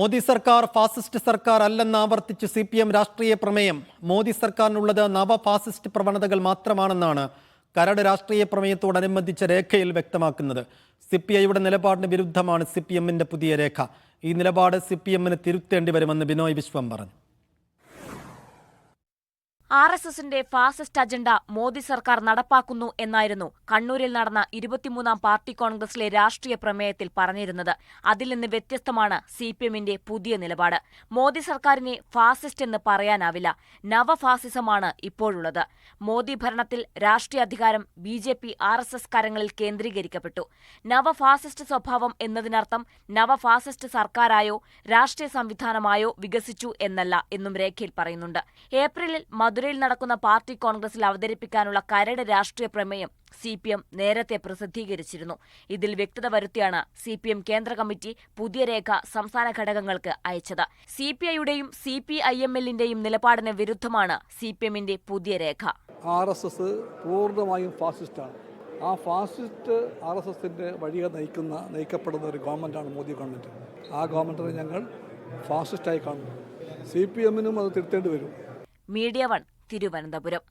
മോദി സർക്കാർ ഫാസിസ്റ്റ് സർക്കാർ അല്ലെന്ന് ആവർത്തിച്ച് സി പി എം രാഷ്ട്രീയ പ്രമേയം. മോദി സർക്കാരിനുള്ളത് നവ ഫാസിസ്റ്റ് പ്രവണതകൾ മാത്രമാണെന്നാണ് കരട് രാഷ്ട്രീയ പ്രമേയത്തോടനുബന്ധിച്ച രേഖയിൽ വ്യക്തമാക്കുന്നത്. സി പി ഐയുടെ നിലപാടിന് വിരുദ്ധമാണ് സി പി എമ്മിന്റെ പുതിയ രേഖ. ഈ നിലപാട് സി പി എമ്മിന് തിരുത്തേണ്ടി വരുമെന്ന് ബിനോയ് വിശ്വം പറഞ്ഞു. ആർ എസ് എസിന്റെ ഫാസിസ്റ്റ് അജണ്ട മോദി സർക്കാർ നടപ്പാക്കുന്നു എന്നായിരുന്നു കണ്ണൂരിൽ നടന്ന ഇരുപത്തിമൂന്നാം പാർട്ടി കോൺഗ്രസിലെ രാഷ്ട്രീയ പ്രമേയത്തിൽ പറഞ്ഞിരുന്നത്. അതിൽ നിന്ന് വ്യത്യസ്തമാണ് സി പി എമ്മിന്റെ പുതിയ നിലപാട്. മോദി സർക്കാരിനെ ഫാസിസ്റ്റ് എന്ന് പറയാനാവില്ല. നവഫാസിസമാണ് ഇപ്പോഴുള്ളത്. മോദി ഭരണത്തിൽ രാഷ്ട്രീയ അധികാരം B J P R S S കരങ്ങളിൽ കേന്ദ്രീകരിക്കപ്പെട്ടു. നവഫാസിസ്റ്റ് സ്വഭാവം എന്നതിനർത്ഥം നവഫാസിസ്റ്റ് സർക്കാരായോ രാഷ്ട്രീയ സംവിധാനമായോ വികസിച്ചു എന്നല്ല എന്നും രേഖയിൽ പറയുന്നുണ്ട്. ഏപ്രിലിൽ മധുരയിൽ നടക്കുന്ന പാർട്ടി കോൺഗ്രസിൽ അവതരിപ്പിക്കാനുള്ള കരട് രാഷ്ട്രീയ പ്രമേയം സി പി എം നേരത്തെ പ്രസിദ്ധീകരിച്ചിരുന്നു. ഇതിൽ വ്യക്തത വരുത്തിയാണ് സി പി എം കേന്ദ്ര കമ്മിറ്റി പുതിയ രേഖ സംസ്ഥാന ഘടകങ്ങൾക്ക് അയച്ചത്. സി പി ഐയുടെയും സി പി ഐ എം എല്ലിന്റെയും നിലപാടിന് വിരുദ്ധമാണ് സി പി എമ്മിന്റെ പുതിയ രേഖ. ആർ എസ് എസ് പൂർണമായും ഫാസിസ്റ്റാണ്. ആ ഫാസിസ്റ്റ് ആർ എസ് എസിന്റെ വഴിയെ നയിക്കുന്ന നയിക്കപ്പെടുന്ന ഒരു ഗവൺമെന്റാണ് മോദി ഗവൺമെന്റ്. ആ ഗവൺമെന്റിനെ ഞങ്ങൾ ഫാസിസ്റ്റായി കാണുന്നു. സി പി എമ്മിനും അത് തിരുത്തേണ്ടി വരും. Media one Thiruvananthapuram